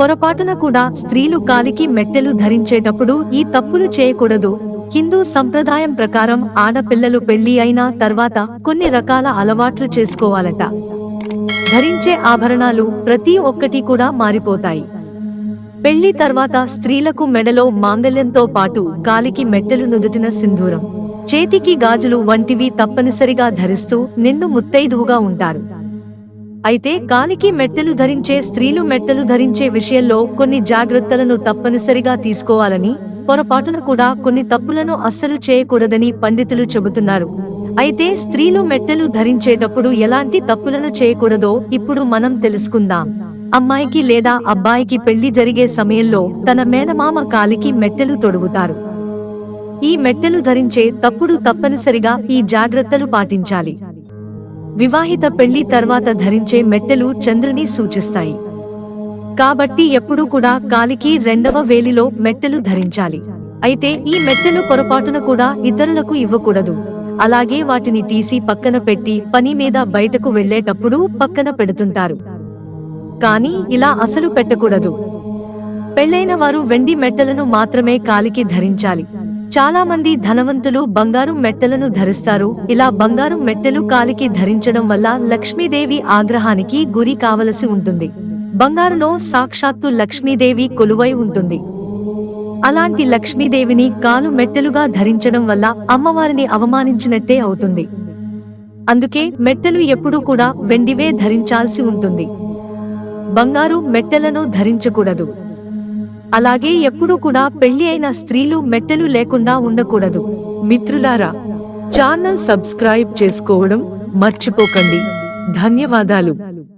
పొరపాటున కూడా స్త్రీలు కాలికి మెట్టెలు ధరించేటప్పుడు ఈ తప్పులు చేయకూడదు. హిందూ సంప్రదాయం ప్రకారం ఆడపిల్లలు పెళ్ళి అయిన తర్వాత కొన్ని రకాల అలవాట్లు చేసుకోవాలట. ధరించే ఆభరణాలు ప్రతి ఒక్కటి కూడా మారిపోతాయి. పెళ్ళి తర్వాత స్త్రీలకు మెడలో మాంగల్యంతో పాటు కాలికి మెట్టెలు నుదుటిన సింధూరం. చేతికి గాజులు వంటివి తప్పనిసరిగా ధరిస్తూ నిండు ముత్తైదువుగా ఉంటారు. అయితే కాలికి మెట్టెలు ధరించే స్త్రీలు మెట్టెలు ధరించే విషయంలో కొన్ని జాగ్రత్తలను తప్పనిసరిగా తీసుకోవాలని పొరపాటున కూడా కొన్ని తప్పులను అస్సలు చేయకూడదని పండితులు చెబుతున్నారు. అయితే స్త్రీలు మెట్టెలు ధరించేటప్పుడు ఎలాంటి తప్పులను చేయకూడదో ఇప్పుడు మనం తెలుసుకుందాం. అమ్మాయికి లేదా అబ్బాయికి పెళ్ళి జరిగే సమయంలో తన మేనమామ కాలికి మెట్టెలు తొడుగుతారు. ఈ మెట్టెలు ధరించే తప్పుడు తప్పనిసరిగా ఈ జాగ్రత్తలు పాటించాలి. వివాహిత పెళ్ళి తర్వాత ధరించే మెట్టెలు చంద్రుని సూచిస్తాయి. కాబట్టి ఎప్పుడూ కూడా కాలికి రెండవ వేలిలో మెట్టెలు ధరించాలి. అయితే ఈ మెట్టెలు పొరపాటున కూడా ఇతరులకు ఇవ్వకూడదు. అలాగే వాటిని తీసి పక్కన పెట్టి పని మీద బయటకు వెళ్ళేటప్పుడు పక్కన పెడుతుంటారు. కానీ ఇలా అసలు పెట్టకూడదు. పెళ్ళైన వారు వెండి మెట్టలను మాత్రమే కాలికి ధరించాలి. చాలా మంది ధనవంతులు బంగారు మెట్టలను ధరిస్తారు. ఇలా బంగారు మెట్టెలు కాలికి ధరించడం వల్ల లక్ష్మీదేవి ఆగ్రహానికి గురి కావలసి ఉంటుంది. బంగారులో సాక్షాత్తు లక్ష్మీదేవి కొలువై ఉంటుంది. అలాంటి లక్ష్మీదేవిని కాలు మెట్టెలుగా ధరించడం వల్ల అమ్మవారిని అవమానించినట్టే అవుతుంది. అందుకే మెట్టెలు ఎప్పుడూ కూడా వెండివే ధరించాల్సి ఉంటుంది. బంగారు మెట్టెలను ధరించకూడదు. అలాగే ఎప్పుడూ కూడా పెళ్ళి అయిన స్త్రీలు మెట్టెలు లేకుండా ఉండకూడదు. మిత్రులారా ఛానల్ సబ్స్క్రైబ్ చేసుకోవడం మర్చిపోకండి. ధన్యవాదాలు.